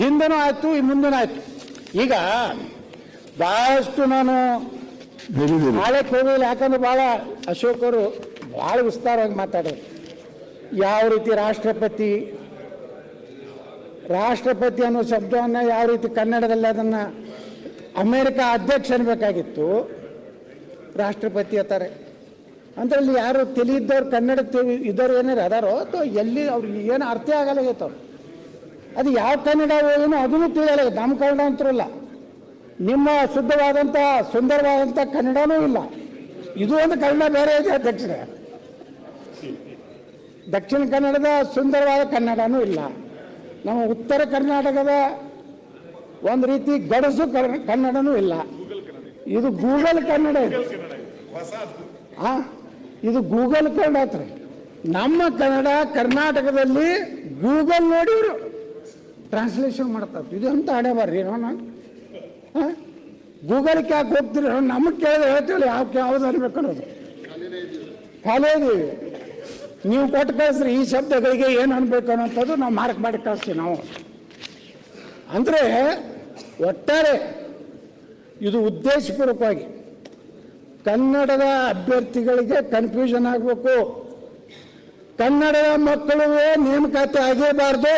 ಹಿಂದನೂ ಆಯ್ತು ಈ ಮುಂದೆನೂ ಆಯ್ತು. ಈಗ ಬಹಳಷ್ಟು ನಾನು ಹೇಳಿದ್ದೀರಿ ನಾಳೆ ಹೋಗಿಲ್ಲ ಯಾಕಂದ್ರೆ ಭಾಳ ಅಶೋಕರು ಭಾಳ ವಿಸ್ತಾರವಾಗಿ ಮಾತಾಡೋದು ಯಾವ ರೀತಿ ರಾಷ್ಟ್ರಪತಿ ರಾಷ್ಟ್ರಪತಿ ಅನ್ನೋ ಶಬ್ದವನ್ನು ಯಾವ ರೀತಿ ಕನ್ನಡದಲ್ಲಿ ಅದನ್ನ ಅಮೆರಿಕ ಅಧ್ಯಕ್ಷ ಅನ್ಬೇಕಾಗಿತ್ತು ರಾಷ್ಟ್ರಪತಿ ಅಂತಾರೆ. ಅಂದ್ರೆ ಅಲ್ಲಿ ಯಾರು ತಿಳಿದ್ದವ್ರು ಕನ್ನಡ ತಿಳಿ ಇದ್ದವ್ರು ಏನಾರು ಅದಾರೋ ಅಥವಾ ಎಲ್ಲಿ ಅವ್ರಿಗೆ ಏನು ಅರ್ಥ ಆಗಲ್ಲ ಅವ್ರು. ಅದು ಯಾವ ಕನ್ನಡ ಏನೋ ಅದನ್ನು ತಿಳಿಯಲ್ಲ, ನಮ್ಮ ಕನ್ನಡ ಅಂತರಲ್ಲ. ನಿಮ್ಮ ಶುದ್ಧವಾದಂಥ, ಸುಂದರವಾದಂಥ ಕನ್ನಡನೂ ಇಲ್ಲ. ಇದು ಒಂದು ಕನ್ನಡ ಬೇರೆ ಇದೆ, ದಕ್ಷಿಣ. ದಕ್ಷಿಣ ಕನ್ನಡದ ಸುಂದರವಾದ ಕನ್ನಡನೂ ಇಲ್ಲ. ನಮ್ಮ ಉತ್ತರ ಕರ್ನಾಟಕದ ಒಂದು ರೀತಿ ಗಡಸು ಕನ್ನಡನೂ ಇಲ್ಲ. ಇದು ಗೂಗಲ್ ಕನ್ನಡ ಇದು ಗೂಗಲ್ ಕನ್ನಡ ಹತ್ರ. ನಮ್ಮ ಕನ್ನಡ ಕರ್ನಾಟಕದಲ್ಲಿ ಗೂಗಲ್ ನೋಡಿ ಇವರು. ಟ್ರಾನ್ಸ್ಲೇಷನ್ ಮಾಡ್ತಾರೆ ಇದು ಅಂತ ಹಣೆ ಬರ್ರಿ ನಾನು? ಗೂಗಲ್ಗೆ ಯಾಕೆ ಹೋಗ್ತೀರಿ? ನಮಗೆ ಕೇಳಿದ್ರೆ ಹೇಳ್ತೀವಿ ಯಾವ ಯಾವ್ದು ಅನ್ಬೇಕು ಅನ್ನೋದು. ಖಾಲಿ ನೀವು ಕೊಟ್ಟು ಕಳಿಸ್ರಿ, ಈ ಶಬ್ದಗಳಿಗೆ ಏನು ಅನ್ಬೇಕು ಅನ್ನೋಂಥದ್ದು ನಾವು ಮಾರ್ಕ್ ಮಾಡಿ ಕಳಿಸ್ತೀವಿ ನಾವು. ಅಂದರೆ, ಒಟ್ಟಾರೆ, ಇದು ಉದ್ದೇಶಪೂರ್ವಕವಾಗಿ ಕನ್ನಡದ ಅಭ್ಯರ್ಥಿಗಳಿಗೆ ಕನ್ಫ್ಯೂಷನ್ ಆಗಬೇಕು. ಕನ್ನಡದ ಮಕ್ಕಳಿಗೆ ನೇಮಕಾತಿ ಆಗೇಬಾರ್ದು